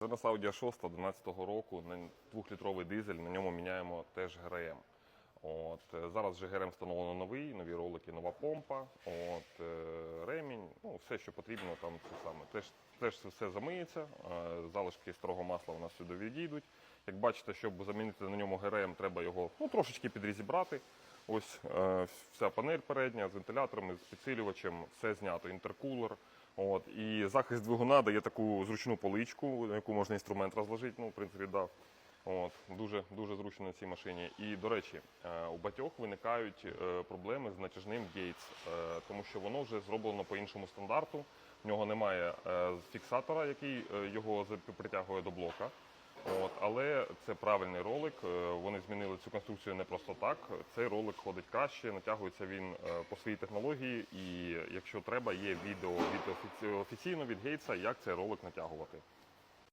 На Audi 6 11 року, на двохлітровий дизель, на ньому міняємо теж ГРМ. От, е, зараз же ГРМ встановлено новий, нові ролики, нова помпа, от, е, ремінь, ну, все, що потрібно, там це саме. Теж, теж все замиється, е, залишки старого масла у нас сюди відійдуть. Як бачите, щоб замінити на ньому ГРМ, треба його ну, трошечки підрізібрати. Ось вся панель передня з вентиляторами, з підсилювачем, все знято, інтеркулер. От, і захист двигуна дає таку зручну поличку, на яку можна інструмент розложити. Ну, в принципі, дав. От, дуже, дуже зручно на цій машині. І, до речі, е, у батьох виникають е, проблеми з натяжним Gates, е, тому що воно вже зроблено по іншому стандарту. В нього немає фіксатора, який його притягує до блока. От, але це правильний ролик. е, Вони змінили цю конструкцію не просто так. Цей ролик ходить краще, натягується він е, по своїй технології, і якщо треба, є відео від офіці- офіційно від Гейтса, як цей ролик натягувати.